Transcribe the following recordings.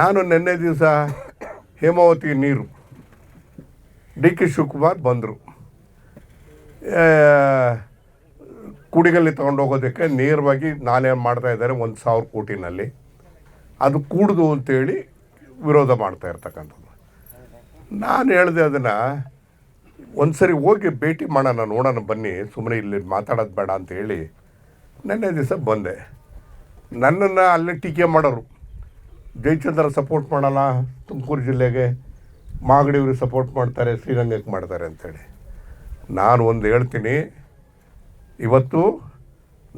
ನಾನು ನಿನ್ನೆ ದಿವಸ ಹೇಮಾವತಿ ನೀರು. ಡಿ ಕೆ ಶಿವಕುಮಾರ್ ಬಂದರು. ಕುಡಿಗಲ್ಲಿ ಹೋಗೋದಕ್ಕೆ ನೇರವಾಗಿ ನಾನೇನು ಮಾಡ್ತಾ ಇದ್ದಾರೆ ಒಂದು ಸಾವಿರ ಕೋಟಿನಲ್ಲಿ. ಅದು ಕೂಡುದು ಅಂತೇಳಿ ವಿರೋಧ ಮಾಡ್ತಾ ಇರ್ತಕ್ಕಂಥದ್ದು. ನಾನು ಹೇಳಿದೆ ಅದನ್ನು ಒಂದು ಸರಿ ಹೋಗಿ ಭೇಟಿ ಮಾಡೋಣ, ನೋಡೋಣ, ಬನ್ನಿ ಸುಮ್ಮನೆ ಇಲ್ಲಿ ಮಾತಾಡೋದು ಬೇಡ ಅಂತ ಹೇಳಿ ನೆನ್ನೆ ದಿವಸ ಬಂದೆ. ನನ್ನನ್ನು ಅಲ್ಲೇ ಟೀಕೆ ಮಾಡೋರು. ಜಯಚಂದ್ರ ಸಪೋರ್ಟ್ ಮಾಡಲ್ಲ, ತುಮಕೂರು ಜಿಲ್ಲೆಗೆ ಮಾಗಡಿಯವ್ರಿಗೆ ಸಪೋರ್ಟ್ ಮಾಡ್ತಾರೆ, ಶ್ರೀರಂಗಕ್ಕೆ ಮಾಡ್ತಾರೆ ಅಂತೇಳಿ. ನಾನು ಒಂದು ಹೇಳ್ತೀನಿ, ಇವತ್ತು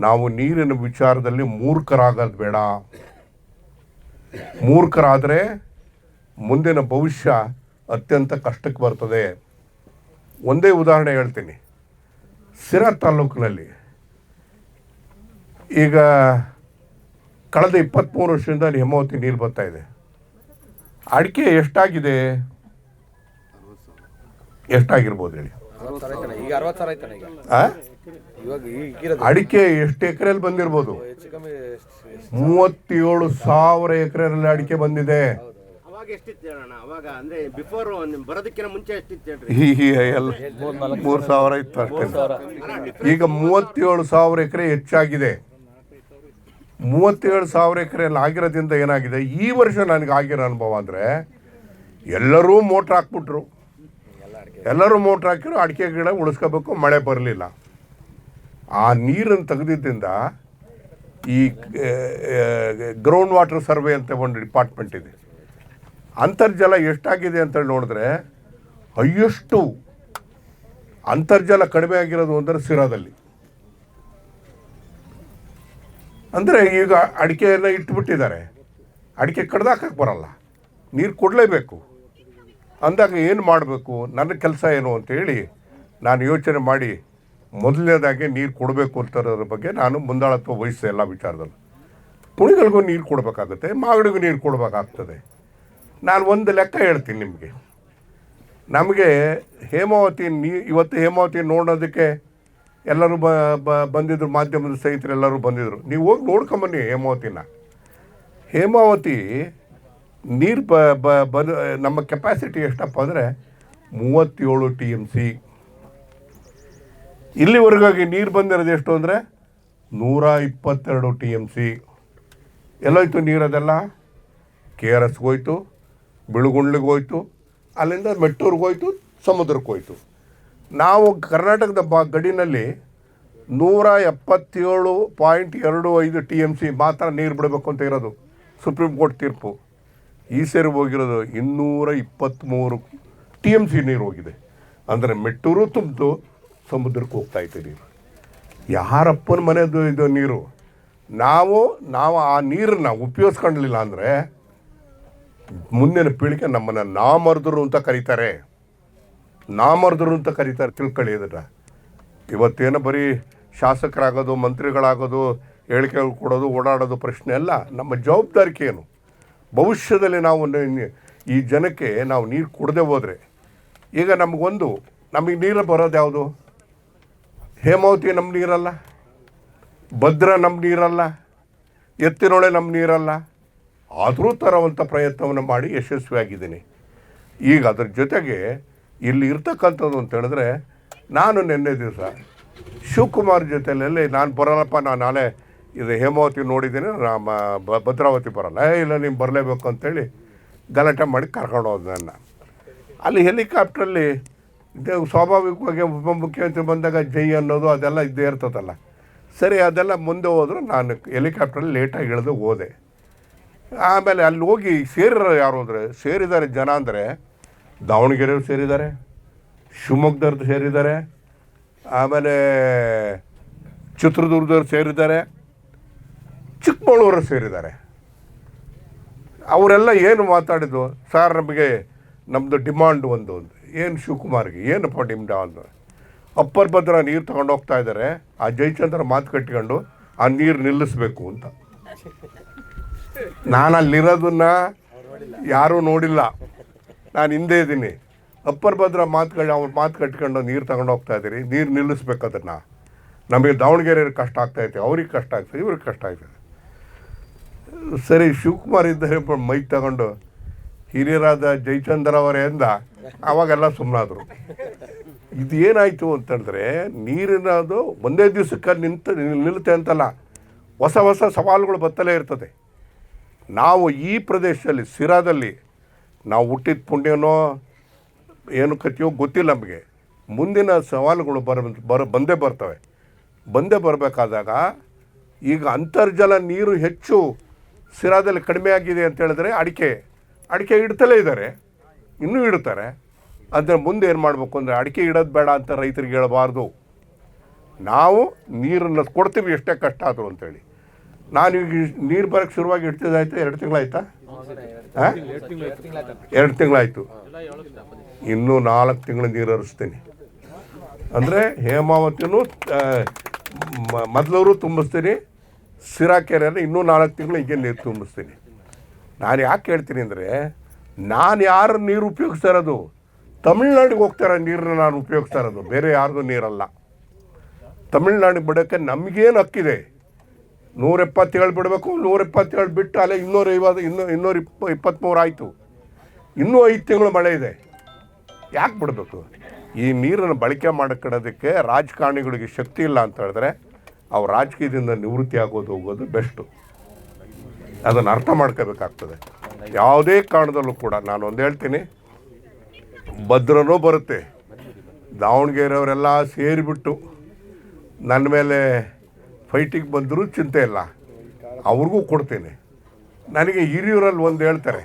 ನಾವು ನೀರಿನ ವಿಚಾರದಲ್ಲಿ ಮೂರ್ಖರಾಗೋದು ಬೇಡ. ಮೂರ್ಖರಾದರೆ ಮುಂದಿನ ಭವಿಷ್ಯ ಅತ್ಯಂತ ಕಷ್ಟಕ್ಕೆ ಬರ್ತದೆ. ಒಂದೇ ಉದಾಹರಣೆ ಹೇಳ್ತೀನಿ. ಸಿರಾ ತಾಲೂಕಿನಲ್ಲಿ ಈಗ ಕಳೆದ ಇಪ್ಪತ್ತ್ಮೂರು ವರ್ಷದಿಂದ ಹೇಮಾವತಿ ನೀರು ಬರ್ತಾ ಇದೆ. ಅಡಿಕೆ ಎಷ್ಟಾಗಿದೆ? ಎಷ್ಟಾಗಿರ್ಬೋದು ಹೇಳಿ. ಅಡಿಕೆ ಎಷ್ಟು ಎಕರೆಯಲ್ಲಿ ಬಂದಿರ್ಬೋದು? ಮೂವತ್ತೇಳು ಸಾವಿರ ಎಕರೆಯಲ್ಲಿ ಅಡಿಕೆ ಬಂದಿದೆ. ಮೂರು ಸಾವಿರ ಇತ್ತು ಅಷ್ಟೇ. ಈಗ ಮೂವತ್ತೇಳು ಸಾವಿರ ಎಕರೆ ಹೆಚ್ಚಾಗಿದೆ. ಮೂವತ್ತೇಳು ಸಾವಿರ ಎಕರೆಯಲ್ಲಿ ಆಗಿರೋದ್ರಿಂದ ಏನಾಗಿದೆ? ಈ ವರ್ಷ ನನಗೆ ಆಗಿರೋ ಅನುಭವ ಅಂದರೆ ಎಲ್ಲರೂ ಮೋಟ್ರ್ ಹಾಕ್ಬಿಟ್ರು. ಎಲ್ಲರೂ ಮೋಟ್ರ್ ಹಾಕಿದ್ರು, ಅಡಿಕೆ ಗಿಡ ಉಳಿಸ್ಕೋಬೇಕು, ಮಳೆ ಬರಲಿಲ್ಲ. ಆ ನೀರನ್ನು ತೆಗೆದಿದ್ದರಿಂದ ಈ ಗ್ರೌಂಡ್ ವಾಟರ್ ಸರ್ವೆ ಅಂತ ಒಂದು ಡಿಪಾರ್ಟ್ಮೆಂಟ್ ಇದೆ. ಅಂತರ್ಜಲ ಎಷ್ಟಾಗಿದೆ ಅಂತೇಳಿ ನೋಡಿದ್ರೆ ಅಯ್ಯಷ್ಟು ಅಂತರ್ಜಲ ಕಡಿಮೆ ಆಗಿರೋದು ಅಂದರೆ ಸಿರಾದಲ್ಲಿ. ಅಂದರೆ ಈಗ ಅಡಿಕೆಯನ್ನು ಇಟ್ಬಿಟ್ಟಿದ್ದಾರೆ. ಅಡಿಕೆ ಕಡ್ದಾಕಕ್ಕೆ ಬರಲ್ಲ. ನೀರು ಕೊಡಲೇಬೇಕು. ಅಂದಾಗ ಏನು ಮಾಡಬೇಕು? ನನ್ನ ಕೆಲಸ ಏನು ಅಂತೇಳಿ ನಾನು ಯೋಚನೆ ಮಾಡಿ ಮೊದಲನೇದಾಗಿ ನೀರು ಕೊಡಬೇಕು ಅಂತರೋದ್ರ ಬಗ್ಗೆ ನಾನು ಮುಂದಾಳತ್ವ ವಹಿಸಿದೆ ಎಲ್ಲ ವಿಚಾರದಲ್ಲಿ. ಪುಣಿಗಳಿಗೂ ನೀರು ಕೊಡಬೇಕಾಗುತ್ತೆ, ಮಾಗಡಿಗೂ ನೀರು ಕೊಡಬೇಕಾಗ್ತದೆ. ನಾನು ಒಂದು ಲೆಕ್ಕ ಹೇಳ್ತೀನಿ ನಿಮಗೆ. ನಮಗೆ ಹೇಮಾವತಿ ನೀ, ಇವತ್ತು ಹೇಮಾವತಿ ನೋಡೋದಕ್ಕೆ ಎಲ್ಲರೂ ಬ ಬಂದಿದ್ರು, ಮಾಧ್ಯಮದ ಸ್ನೇಹಿತರು ಎಲ್ಲರೂ ಬಂದಿದ್ದರು ನೀವು ಹೋಗಿ ನೋಡ್ಕೊಂಬನ್ನಿ ಹೇಮಾವತಿನ. ಹೇಮಾವತಿ ನೀರು ಬ ಬ ನಮ್ಮ ಕೆಪಾಸಿಟಿ ಎಷ್ಟಪ್ಪ ಅಂದರೆ ಮೂವತ್ತೇಳು ಟಿ ಎಂ ಸಿ ಇಲ್ಲಿವರೆಗಾಗಿ ನೀರು ಬಂದಿರೋದು ಎಷ್ಟು ಅಂದರೆ ನೂರ ಇಪ್ಪತ್ತೆರಡು ಟಿ ಎಂ ಸಿ ಎಲ್ಲೋಯ್ತು ನೀರದೆಲ್ಲ ಕೆ ಆರ್ ಎಸ್ಗೆ ಹೋಯ್ತು, ಬಿಳುಗುಂಡ್ಲಿಗೆ ಹೋಯ್ತು, ಅಲ್ಲಿಂದ ಮೆಟ್ಟೂರಿಗೆ ಹೋಯ್ತು, ಸಮುದ್ರಕ್ಕೆ ಹೋಯ್ತು. ನಾವು ಕರ್ನಾಟಕದ ಬಾ ಗಡಿನಲ್ಲಿ ನೂರ ಎಪ್ಪತ್ತೇಳು ಪಾಯಿಂಟ್ ಎರಡು ಐದು ಟಿ ಎಂ ಸಿ ಮಾತ್ರ ನೀರು ಬಿಡಬೇಕು ಅಂತ ಇರೋದು. ಸುಪ್ರೀಂ ಕೋರ್ಟ್ ತೀರ್ಪು. ಈ ಸೇರಿ ಹೋಗಿರೋದು ಇನ್ನೂರ ಇಪ್ಪತ್ತ್ಮೂರು ಟಿ ಎಂ ಸಿ ನೀರು ಹೋಗಿದೆ. ಅಂದರೆ ಮೆಟ್ಟೂರು ತುಂಬಿತು ಸಮುದ್ರಕ್ಕೆ ಹೋಗ್ತಾ ಇತ್ತು ನೀರು. ಯಾರಪ್ಪನ ಮನೆದು ಇದು ನೀರು? ನಾವು ನಾವು ಆ ನೀರನ್ನ ಉಪಯೋಗಿಸ್ಕೊಂಡಿಲ್ಲ ಅಂದರೆ ಮುಂದಿನ ಪೀಳಿಗೆ ನಮ್ಮನ್ನು ನಾಮರ್ದರು ಅಂತ ಕರೀತಾರೆ. ನಾಮರ್ದರು ಅಂತ ಕರೀತಾರೆ, ತಿಳ್ಕೊಳ್ಳಿ ಇದನ್ನು. ಇವತ್ತೇನು ಬರೀ ಶಾಸಕರಾಗೋದು, ಮಂತ್ರಿಗಳಾಗೋದು, ಹೇಳಿಕೆಗಳು ಕೊಡೋದು, ಓಡಾಡೋದು ಪ್ರಶ್ನೆ ಅಲ್ಲ, ನಮ್ಮ ಜವಾಬ್ದಾರಿಕೆ ಏನು? ಭವಿಷ್ಯದಲ್ಲಿ ನಾವು ಈ ಜನಕ್ಕೆ ನಾವು ನೀರು ಕೊಡದೆ ಹೋದರೆ, ಈಗ ನಮಗೊಂದು, ನಮಗೆ ನೀರು ಬರೋದು ಯಾವುದು? ಹೇಮಾವತಿ ನಮ್ಮ ನೀರಲ್ಲ? ಭದ್ರ ನಮ್ಮ ನೀರಲ್ಲ? ಎತ್ತಿನೊಳೆ ನಮ್ಮ ನೀರಲ್ಲ? ಆದರೂ ತರುವಂಥ ಪ್ರಯತ್ನವನ್ನು ಮಾಡಿ ಯಶಸ್ವಿಯಾಗಿದ್ದೀನಿ. ಈಗ ಅದ್ರ ಜೊತೆಗೆ ಇಲ್ಲಿ ಇರ್ತಕ್ಕಂಥದ್ದು ಅಂತ ಹೇಳಿದ್ರೆ, ನಾನು ನಿನ್ನೆ ದಿವಸ ಶಿವಕುಮಾರ್ ಜೊತೆಯಲ್ಲಿ ನಾನು ಬರಲ್ಲಪ್ಪ, ನಾನು ನಾಳೆ ಇದು ಹೇಮಾವತಿ ನೋಡಿದ್ದೀನಿ ಬ ಭದ್ರಾವತಿ ಬರಲ್ಲ. ಇಲ್ಲ ನೀವು ಬರಲೇಬೇಕು ಅಂತೇಳಿ ಗಲಾಟೆ ಮಾಡಿ ಕರ್ಕೊಂಡು ಹೋದ ನನ್ನ. ಅಲ್ಲಿ ಹೆಲಿಕಾಪ್ಟ್ರಲ್ಲಿ ಸ್ವಾಭಾವಿಕವಾಗಿ ಉಪಮುಖ್ಯಮಂತ್ರಿ ಬಂದಾಗ ಜೈ ಅನ್ನೋದು ಅದೆಲ್ಲ ಇದ್ದೇ ಇರ್ತದಲ್ಲ. ಸರಿ, ಅದೆಲ್ಲ ಮುಂದೆ ಹೋದರೂ ನಾನು ಹೆಲಿಕಾಪ್ಟ್ರಲ್ಲಿ ಲೇಟಾಗಿ ಇಳಿದು ಹೋದೆ. ಆಮೇಲೆ ಅಲ್ಲಿ ಹೋಗಿ ಸೇರಿರೋ ಯಾರು ಅಂದರೆ ಸೇರಿದ್ದಾರೆ ಜನ ಅಂದರೆ ದಾವಣಗೆರೆಯವ್ರು ಸೇರಿದ್ದಾರೆ ಶಿವಮೊಗ್ಗದವ್ರದ್ದು ಸೇರಿದ್ದಾರೆ, ಆಮೇಲೆ ಚಿತ್ರದುರ್ಗದವ್ರು ಸೇರಿದ್ದಾರೆ ಚಿಕ್ಕಮಗಳೂರು ಸೇರಿದ್ದಾರೆ. ಅವರೆಲ್ಲ ಏನು ಮಾತಾಡಿದ್ದು ಸರ್, ನಮಗೆ ನಮ್ಮದು ಡಿಮಾಂಡ್ ಒಂದು ಒಂದು ಏನು ಶಿವಕುಮಾರ್ಗೆ? ಏನಪ್ಪ ಡಿಮಾಂಡ್ ಅಪ್ಪರ್ ಭದ್ರ ನೀರು ತಗೊಂಡು ಹೋಗ್ತಾ ಇದ್ದಾರೆ ಆ ಜಯಚಂದ್ರ ಮಾತು ಕಟ್ಕೊಂಡು ಆ ನೀರು ನಿಲ್ಲಿಸ್ಬೇಕು ಅಂತ. ನಾನು ಅಲ್ಲಿರೋದನ್ನ ಯಾರೂ ನೋಡಿಲ್ಲ. ನಾನು ಹಿಂದೆ ಇದ್ದೀನಿ. ಅಪ್ಪರ್ ಭದ್ರ ಮಾತುಗಳು, ಅವ್ರ ಮಾತು ಕಟ್ಕೊಂಡು ನೀರು ತಗೊಂಡು ಹೋಗ್ತಾ ಇದ್ದೀರಿ. ನೀರು ನಿಲ್ಲಿಸ್ಬೇಕು ಅದನ್ನು. ನಮಗೆ ದಾವಣಗೆರೆ ಕಷ್ಟ ಆಗ್ತೈತೆ ಅವ್ರಿಗೆ ಕಷ್ಟ ಆಗ್ತದೆ ಇವ್ರಿಗೆ ಕಷ್ಟ ಆಗ್ತದೆ ಸರಿ, ಶಿವಕುಮಾರ್ ಇದ್ದರೆ ಮೈಕ್ ತಗೊಂಡು. ಹಿರಿಯರಾದ ಜಯಚಂದ್ರ ಅವರೇ ಅಂದ, ಅವಾಗೆಲ್ಲ ಸುಮ್ಮನಾದರು ಇದು ಏನಾಯಿತು ಅಂತಂದರೆ ನೀರಿನದು ಒಂದೇ ದಿವಸಕ್ಕೆ ನಿಂತು, ನಿಲ್ಲುತ್ತೆ ಅಂತಲ್ಲ. ಹೊಸ ಹೊಸ ಸವಾಲುಗಳು ಬತ್ತಲೇ ಇರ್ತದೆ. ನಾವು ಈ ಪ್ರದೇಶದಲ್ಲಿ, ಸಿರಾದಲ್ಲಿ ನಾವು ಹುಟ್ಟಿದ ಪುಣ್ಯನೋ ಏನು ಕಥೆಯೋ ಗೊತ್ತಿಲ್ಲ ನಮಗೆ. ಮುಂದಿನ ಸವಾಲುಗಳು ಬರ ಬರ, ಬಂದೇ ಬರ್ತವೆ. ಬಂದೇ ಬರಬೇಕಾದಾಗ ಈಗ ಅಂತರ್ಜಲ ನೀರು ಹೆಚ್ಚು ಸಿರಾದಲ್ಲಿ ಕಡಿಮೆ ಆಗಿದೆ ಅಂತ ಹೇಳಿದ್ರೆ ಅಡಿಕೆ ಅಡಿಕೆ ಇಡ್ತಲೇ ಇದ್ದಾರೆ, ಇನ್ನೂ ಇಡ್ತಾರೆ. ಅದರ ಮುಂದೆ ಏನು ಮಾಡಬೇಕು ಅಂದರೆ ಅಡಿಕೆ ಇಡೋದು ಬೇಡ ಅಂತ ರೈತರಿಗೆ ಹೇಳಬಾರ್ದು. ನಾವು ನೀರನ್ನು ಕೊಡ್ತೀವಿ ಎಷ್ಟೇ ಕಷ್ಟ ಆದರೂ ಅಂತೇಳಿ. ನಾನು ಈಗ ನೀರು ಬರೋಕ್ಕೆ ಶುರುವಾಗಿ ಇಡ್ತಿದ್ದಾಯ್ತು? ಎರಡು ತಿಂಗಳಾಯ್ತಾ? ಎರಡು ತಿಂಗಳಾಯಿತು. ಇನ್ನೂ ನಾಲ್ಕು ತಿಂಗಳು ನೀರು ಹರಿಸ್ತೀನಿ. ಅಂದರೆ ಹೇಮಾವತಿನೂ ಮೊದಲವರು ತುಂಬಿಸ್ತೀನಿ. ಸಿರಾ ಕೆರೆಯನ್ನು ಇನ್ನೂ ನಾಲ್ಕು ತಿಂಗಳು ಹೀಗೆ ನೀರು ತುಂಬಿಸ್ತೀನಿ. ನಾನು ಯಾಕೆ ಹೇಳ್ತೀನಿ ಅಂದರೆ, ನಾನು ಯಾರು ನೀರು ಉಪಯೋಗಿಸ್ತಾ ಇರೋದು? ತಮಿಳ್ನಾಡಿಗೆ ಹೋಗ್ತಾರ ನೀರನ್ನ ನಾನು ಉಪಯೋಗಿಸ್ತಾ ಇರೋದು. ಬೇರೆ ಯಾರ್ದು ನೀರಲ್ಲ. ತಮಿಳ್ನಾಡಿಗೆ ಬಿಡೋಕ್ಕೆ ನಮಗೇನು ಹಕ್ಕಿದೆ? ನೂರ ಎಪ್ಪತ್ತೇಳು ಬಿಡಬೇಕು ನೂರ ಎಪ್ಪತ್ತೇಳು ಬಿಟ್ಟು ಅಲ್ಲೇ ಇನ್ನೂರ ಐವತ್ತು, ಇನ್ನೂ ಇನ್ನೂರ ಇಪ್ಪ ಇಪ್ಪತ್ತ್ಮೂರು ಆಯಿತು. ಇನ್ನೂ ಐದು ತಿಂಗಳು ಮಳೆ ಇದೆ. ಯಾಕೆ ಬಿಡಬೇಕು? ಈ ನೀರನ್ನು ಬಳಕೆ ಮಾಡ್ಕೊಳ್ಳೋದಕ್ಕೆ ರಾಜಕಾರಣಿಗಳಿಗೆ ಶಕ್ತಿ ಇಲ್ಲ ಅಂತ ಹೇಳಿದ್ರೆ ಅವ್ರು ರಾಜಕೀಯದಿಂದ ನಿವೃತ್ತಿ ಆಗೋದು ಹೋಗೋದು ಬೆಸ್ಟು. ಅದನ್ನು ಅರ್ಥ ಮಾಡ್ಕೋಬೇಕಾಗ್ತದೆ. ಯಾವುದೇ ಕಾರಣದಲ್ಲೂ ಕೂಡ ನಾನು ಒಂದು ಹೇಳ್ತೀನಿ, ಭದ್ರನೂ ಬರುತ್ತೆ. ದಾವಣಗೆರೆಯವರೆಲ್ಲ ಸೇರಿಬಿಟ್ಟು ನನ್ನ ಮೇಲೆ ಫೈಟಿಗೆ ಬಂದರೂ ಚಿಂತೆ ಇಲ್ಲ. ಅವ್ರಿಗೂ ಕೊಡ್ತೀನಿ. ನನಗೆ ಹಿರಿಯೂರಲ್ಲಿ ಒಂದು ಹೇಳ್ತಾರೆ,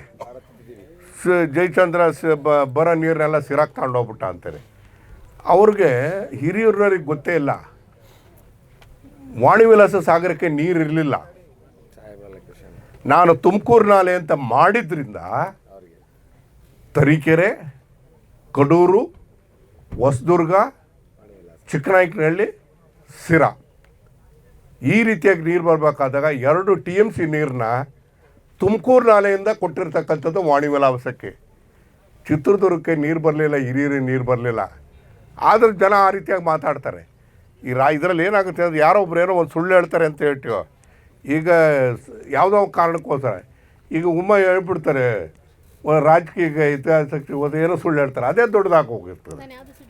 ಸ ಜಯಚಂದ್ರ ಸ ಬರೋ ನೀರನ್ನೆಲ್ಲ ಸಿರಾಕ್ ತಗೊಂಡೋಗ್ಬಿಟ್ಟ ಅಂತಾರೆ. ಅವ್ರಿಗೆ ಹಿರಿಯೂರವ್ರಿಗೆ ಗೊತ್ತೇ ಇಲ್ಲ. ವಾಣಿವಿಲಾಸ ಸಾಗರಕ್ಕೆ ನೀರು ಇರಲಿಲ್ಲ. ನಾನು ತುಮಕೂರು ನಾಲೆ ಅಂತ ಮಾಡಿದ್ರಿಂದ ತರೀಕೆರೆ, ಕಡೂರು, ಹೊಸದುರ್ಗ, ಚಿಕ್ಕನಾಯಕನಹಳ್ಳಿ ಸಿರಾ ಈ ರೀತಿಯಾಗಿ ನೀರು ಬರಬೇಕಾದಾಗ ಎರಡು ಟಿ ಎಂ ಸಿ ನೀರನ್ನ ತುಮಕೂರು ನಾಲೆಯಿಂದ ಕೊಟ್ಟಿರ್ತಕ್ಕಂಥದ್ದು ವಾಣಿವಿಲಾಸಕ್ಕೆ ಚಿತ್ರದುರ್ಗಕ್ಕೆ ನೀರು ಬರಲಿಲ್ಲ, ಹಿರಿಯರಿಗೆ ನೀರು ಬರಲಿಲ್ಲ. ಆದ್ರೆ ಜನ ಆ ರೀತಿಯಾಗಿ ಮಾತಾಡ್ತಾರೆ. ಈ ರಾ, ಇದರಲ್ಲಿ ಏನಾಗುತ್ತೆ ಅದು ಯಾರೋ ಒಬ್ರು ಏನೋ ಒಂದು ಸುಳ್ಳು ಹೇಳ್ತಾರೆ ಅಂತ ಹೇಳ್ತೀವೋ. ಈಗ ಯಾವುದೋ ಕಾರಣಕ್ಕೋಸ್ಕರ. ಈಗ ಉಮ್ಮ ಹೇಳ್ಬಿಡ್ತಾರೆ ರಾಜಕೀಯ ಇತಿಹಾಸಕ್ಕೆ ಹೋದ ಏನೋ ಸುಳ್ಳು ಹೇಳ್ತಾರೆ. ಅದೇ ದೊಡ್ಡದಾಗಿ ಹೋಗಿರ್ತದೆ.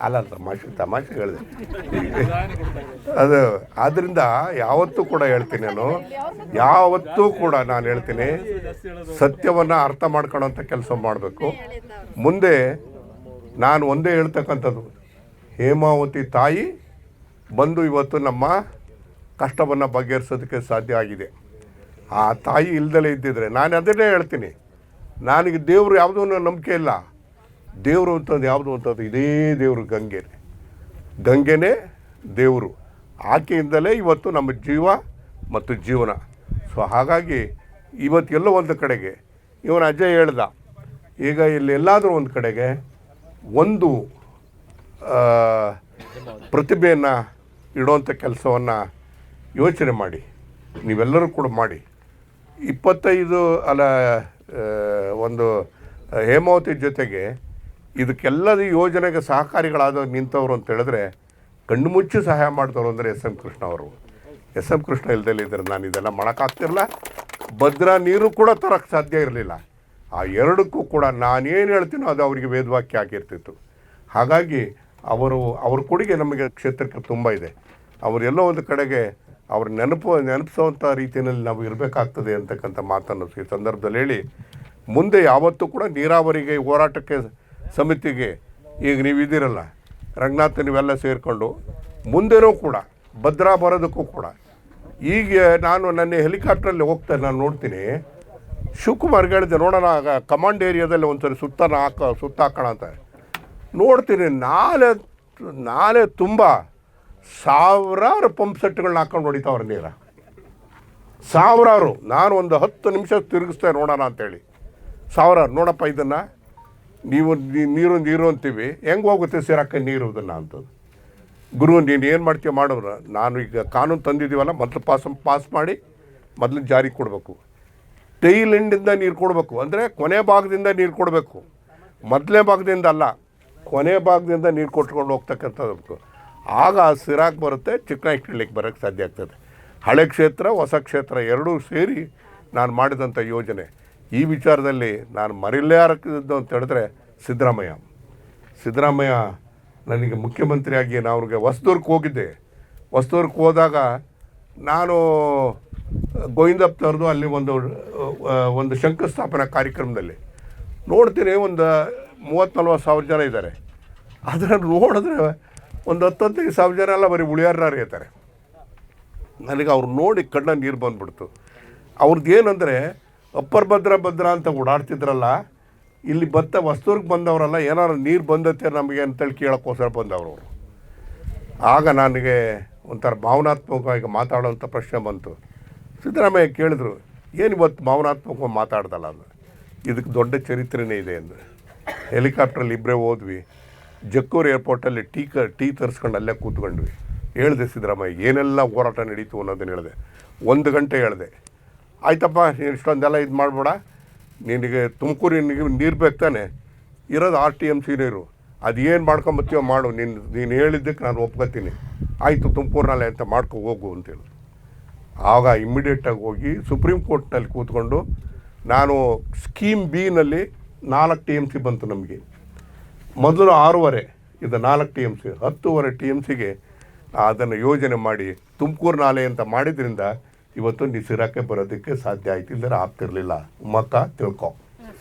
ಅಲ್ಲ ತಮಾಷೆ ತಮಾಷೆ ಹೇಳಿದೆ. ಅದು ಆದ್ದರಿಂದ ಯಾವತ್ತೂ ಕೂಡ ಹೇಳ್ತೀನಿ ನಾನು. ಯಾವತ್ತೂ ಕೂಡ ನಾನು ಹೇಳ್ತೀನಿ ಸತ್ಯವನ್ನು ಅರ್ಥ ಮಾಡ್ಕೊಳ್ಳೋಂಥ ಕೆಲಸ ಮಾಡಬೇಕು. ಮುಂದೆ ನಾನು ಒಂದೇ ಹೇಳ್ತಕ್ಕಂಥದ್ದು. ಹೇಮಾವತಿ ತಾಯಿ ಬಂದು ಇವತ್ತು ನಮ್ಮ ಕಷ್ಟವನ್ನು ಬಗೆಹರಿಸೋದಕ್ಕೆ ಸಾಧ್ಯ ಆಗಿದೆ. ಆ ತಾಯಿ ಇಲ್ದಲೇ ಇದ್ದಿದ್ರೆ ನಾನು ಅದನ್ನೇ ಹೇಳ್ತೀನಿ. ನನಗೆ ದೇವರು ಯಾವುದೋ ನಂಬಿಕೆ ಇಲ್ಲ. ದೇವರು ಅಂತಂದು ಯಾವುದು ಅಂತಂದು ಇದೇ ದೇವರು ಗಂಗೆ. ಗಂಗೆನೇ ದೇವರು. ಆಕೆಯಿಂದಲೇ ಇವತ್ತು ನಮ್ಮ ಜೀವ ಮತ್ತು ಜೀವನ. ಸೊ ಹಾಗಾಗಿ ಇವತ್ತು ಎಲ್ಲೋ ಒಂದು ಕಡೆಗೆ ಇವನ ಅಜ್ಜ ಹೇಳ್ದ, ಈಗ ಇಲ್ಲಿ ಎಲ್ಲಾದರೂ ಒಂದು ಕಡೆಗೆ ಒಂದು ಪ್ರತಿಭೆಯನ್ನು ಇಡುವಂಥ ಕೆಲಸವನ್ನು ಯೋಚನೆ ಮಾಡಿ. ನೀವೆಲ್ಲರೂ ಕೂಡ ಮಾಡಿ. ಇಪ್ಪತ್ತೈದು ಅಲ್ಲ ಒಂದು ಹೇಮಾವತಿ ಜೊತೆಗೆ ಇದಕ್ಕೆಲ್ಲದ ಯೋಜನೆಗೆ ಸಹಕಾರಿಗಳಾದ ನಿಂತವರು ಅಂತ ಹೇಳಿದ್ರೆ ಕಣ್ಣು ಮುಚ್ಚಿ ಸಹಾಯ ಮಾಡ್ತವ್ರು ಅಂದರೆ ಎಸ್ ಎಂ ಕೃಷ್ಣ ಅವರು. ಎಸ್ ಎಂ ಕೃಷ್ಣ ಇಲ್ದಲೇ ಇದ್ರೆ ನಾನು ಇದೆಲ್ಲ ಮಾಡೋಕ್ಕಾಗ್ತಿರಲ್ಲ ಭದ್ರಾ ನೀರು ಕೂಡ ತರೋಕ್ಕೆ ಸಾಧ್ಯ ಇರಲಿಲ್ಲ. ಆ ಎರಡಕ್ಕೂ ಕೂಡ ನಾನೇನು ಹೇಳ್ತೀನೋ ಅದು ಅವರಿಗೆ ವೇದವಾಕ್ಯ ಆಗಿರ್ತಿತ್ತು. ಹಾಗಾಗಿ ಅವರು, ಅವ್ರ ಕೊಡುಗೆ ನಮಗೆ ಕ್ಷೇತ್ರಕ್ಕೆ ತುಂಬ ಇದೆ. ಅವರೆಲ್ಲೋ ಒಂದು ಕಡೆಗೆ ಅವ್ರ ನೆನಪು ನೆನಪಿಸುವಂಥ ರೀತಿಯಲ್ಲಿ ನಾವು ಇರಬೇಕಾಗ್ತದೆ ಅಂತಕ್ಕಂಥ ಮಾತನ್ನು ಈ ಸಂದರ್ಭದಲ್ಲಿ ಹೇಳಿ. ಮುಂದೆ ಯಾವತ್ತೂ ಕೂಡ ನೀರಾವರಿಗೆ, ಹೋರಾಟಕ್ಕೆ ಸಮಿತಿಗೆ ಈಗ ನೀವು ಇದ್ದೀರಲ್ಲ, ರಂಗನಾಥ್ ನೀವೆಲ್ಲ ಸೇರಿಕೊಂಡು ಮುಂದೆನೂ ಕೂಡ, ಭದ್ರಾ ಬರೋದಕ್ಕೂ ಕೂಡ, ಈಗ ನಾನು ನನ್ನ ಹೆಲಿಕಾಪ್ಟ್ರಲ್ಲಿ ಹೋಗ್ತೇನೆ ನಾನು ನೋಡ್ತೀನಿ, ಶಿವಕುಮಾರ್ ಹೇಳಿದೆ, ನೋಡೋಣ, ಆಗ ಕಮಾಂಡ್ ಏರಿಯಾದಲ್ಲಿ ಒಂದ್ಸರಿ ಸುತ್ತ ಹಾಕ ಸುತ್ತ ಹಾಕೋಣ ಅಂತ. ನೋಡ್ತೀನಿ ನಾಳೆ ನಾಳೆ ತುಂಬ ಸಾವಿರಾರು ಪಂಪ್ ಸೆಟ್ಗಳನ್ನ ಹಾಕೊಂಡು ಹೊಡಿತಾವ್ರೆ ನೀರ. ಸಾವಿರಾರು. ನಾನು ಒಂದು ಹತ್ತು ನಿಮಿಷ ತಿರುಗಿಸ್ತೇನೆ ನೋಡೋಣ ಅಂತೇಳಿ. ಸಾವಿರಾರು. ನೋಡಪ್ಪ, ಇದನ್ನು ನೀವು ನೀರು ನೀರು ಅಂತೀವಿ. ಹೆಂಗೆ ಹೋಗುತ್ತೆ ಸೇರಕ್ಕೆ ನೀರು ಇದನ್ನು ಅಂತದ್ದು ಗುರು, ನೀನು ಏನು ಮಾಡ್ತೀವಿ ಮಾಡೋರು. ನಾನು ಈಗ ಕಾನೂನು ತಂದಿದ್ದೀವಲ್ಲ, ಮೊದಲು ಪಾಸ್ ಪಾಸ್ ಮಾಡಿ, ಮೊದಲು ಜಾರಿಗೆ ಕೊಡಬೇಕು. ಟೈಲ್ ಎಂಡಿಂದ ನೀರು ಕೊಡಬೇಕು. ಅಂದರೆ ಕೊನೆ ಭಾಗದಿಂದ ನೀರು ಕೊಡಬೇಕು. ಮೊದಲನೇ ಭಾಗದಿಂದ ಅಲ್ಲ, ಕೊನೆ ಭಾಗದಿಂದ ನೀರು ಕೊಟ್ಕೊಂಡು ಹೋಗ್ತಕ್ಕಂಥದ್ದು. ಆಗ ಆ ಸಿರಾಕ್ ಬರುತ್ತೆ ಚಿಕ್ಕನಾಯ್ಕಳ್ಳಿಗೆ ಬರೋಕ್ಕೆ ಸಾಧ್ಯ ಆಗ್ತದೆ. ಹಳೆ ಕ್ಷೇತ್ರ, ಹೊಸ ಕ್ಷೇತ್ರ ಎರಡೂ ಸೇರಿ ನಾನು ಮಾಡಿದಂಥ ಯೋಜನೆ. ಈ ವಿಚಾರದಲ್ಲಿ ನಾನು ಮರಿಲಾರದ್ದು ಅಂತ ಹೇಳಿದ್ರೆ ಸಿದ್ದರಾಮಯ್ಯ. ಸಿದ್ದರಾಮಯ್ಯ ನನಗೆ ಮುಖ್ಯಮಂತ್ರಿಯಾಗಿ ನಾನು ಅವ್ರಿಗೆ ಹೊಸದೂರ್ಗೆ ಹೋಗಿದ್ದೆ. ಹೊಸದೂರ್ಗೆ ಹೋದಾಗ ನಾನು ಗೋವಿಂದಪ್ಪನವ್ರದ್ದು ಅಲ್ಲಿ ಒಂದು ಒಂದು ಶಂಕುಸ್ಥಾಪನಾ ಕಾರ್ಯಕ್ರಮದಲ್ಲಿ. ನೋಡ್ತೀನಿ, ಒಂದು ಮೂವತ್ತು ನಲ್ವತ್ತು ಸಾವಿರ ಜನ ಇದ್ದಾರೆ. ಅದನ್ನು ನೋಡಿದ್ರೆ ಒಂದು ಹತ್ತು ಹದಿನೈದು ಸಾವಿರ ಜನ ಎಲ್ಲ ಬರೀ ಉಳಿಯಾರ ಇರ್ತಾರೆ ನನಗೆ ಅವ್ರು ನೋಡಿ ಕಣ್ಣ ನೀರು ಬಂದ್ಬಿಡ್ತು. ಅವ್ರದ್ದು ಏನಂದರೆ, ಅಪ್ಪರ್ ಭದ್ರ ಭದ್ರ ಅಂತ ಓಡಾಡ್ತಿದ್ರಲ್ಲ, ಇಲ್ಲಿ ಬತ್ತ ವಸ್ತೂರ್ಗೆ ಬಂದವರಲ್ಲ, ಏನಾರು ನೀರು ಬಂದತ್ತೆ ನಮಗೆ ಅಂತೇಳಿ ಕೇಳೋಕ್ಕೋಸ್ಕರ ಬಂದವರು ಅವರು. ಆಗ ನನಗೆ ಒಂಥರ ಭಾವನಾತ್ಮಕವಾಗಿ ಮಾತಾಡೋವಂಥ ಪ್ರಶ್ನೆ ಬಂತು. ಸಿದ್ದರಾಮಯ್ಯ ಕೇಳಿದ್ರು, ಏನು ಇವತ್ತು ಭಾವನಾತ್ಮಕವಾಗಿ ಮಾತಾಡ್ದಲ್ಲ? ಅಂದ್ರೆ ಇದಕ್ಕೆ ದೊಡ್ಡ ಚರಿತ್ರೆನೇ ಇದೆ ಅಂದ. ಹೆಲಿಕಾಪ್ಟ್ರಲ್ಲಿ ಇಬ್ಬರೇ ಹೋದ್ವಿ. ಜಕ್ಕೂರು ಏರ್ಪೋರ್ಟಲ್ಲಿ ಟೀ ಕ, ಟೀ ತರಿಸ್ಕೊಂಡು ಅಲ್ಲೇ ಕೂತ್ಕೊಂಡ್ವಿ. ಹೇಳಿದೆ ಸಿದ್ದರಾಮಯ್ಯ, ಏನೆಲ್ಲ ಹೋರಾಟ ನಡೀತು ಅನ್ನೋದನ್ನು ಹೇಳಿದೆ. ಒಂದು ಗಂಟೆ ಹೇಳಿದೆ. ಆಯ್ತಪ್ಪ, ನೀನು ಇಷ್ಟೊಂದೆಲ್ಲ ಇದು ಮಾಡಬೇಡ. ನಿನಗೆ ತುಮಕೂರಿನಿಗೆ ನೀರು ಬೇಕು ತಾನೆ. ಇರೋದು ಆರ್ ಟಿ ಎಂ ಸಿ ನೀರು ಏನು ಮಾಡ್ಕೊಂಬತ್ತೀವೋ ಮಾಡು. ನೀನು ನೀನು ಹೇಳಿದ್ದಕ್ಕೆ ನಾನು ಒಪ್ಕೋತೀನಿ. ಆಯಿತು, ತುಮಕೂರಿನಲ್ಲಿ ಅಂತ ಮಾಡ್ಕೊ, ಹೋಗು ಅಂತೇಳಿ ಆಗ ಇಮ್ಮಿಡಿಯೇಟಾಗಿ ಹೋಗಿ ಸುಪ್ರೀಂ ಕೋರ್ಟ್ನಲ್ಲಿ ಕೂತ್ಕೊಂಡು ನಾನು ಸ್ಕೀಮ್ ಬಿನಲ್ಲಿ ನಾಲ್ಕು ಟಿ ಎಂ ಸಿ ಬಂತು ನಮಗೆ. ಮೊದಲು ಆರೂವರೆ, ಇದು ನಾಲ್ಕು ಟಿ ಎಂ ಸಿ ಹತ್ತೂವರೆ ಟಿ ಎಂ ಸಿಗೆ ಅದನ್ನು ಯೋಜನೆ ಮಾಡಿ ತುಮಕೂರು ನಾಲೆ ಅಂತ ಮಾಡಿದ್ರಿಂದ ಇವತ್ತು ನಿಸಿರಾಕೆ ಬರೋದಕ್ಕೆ ಸಾಧ್ಯ ಆಯ್ತು. ಇಲ್ಲದ್ರೆ ಆಗ್ತಿರಲಿಲ್ಲ. ಮಕ್ಕ ತಿಳ್ಕೊ.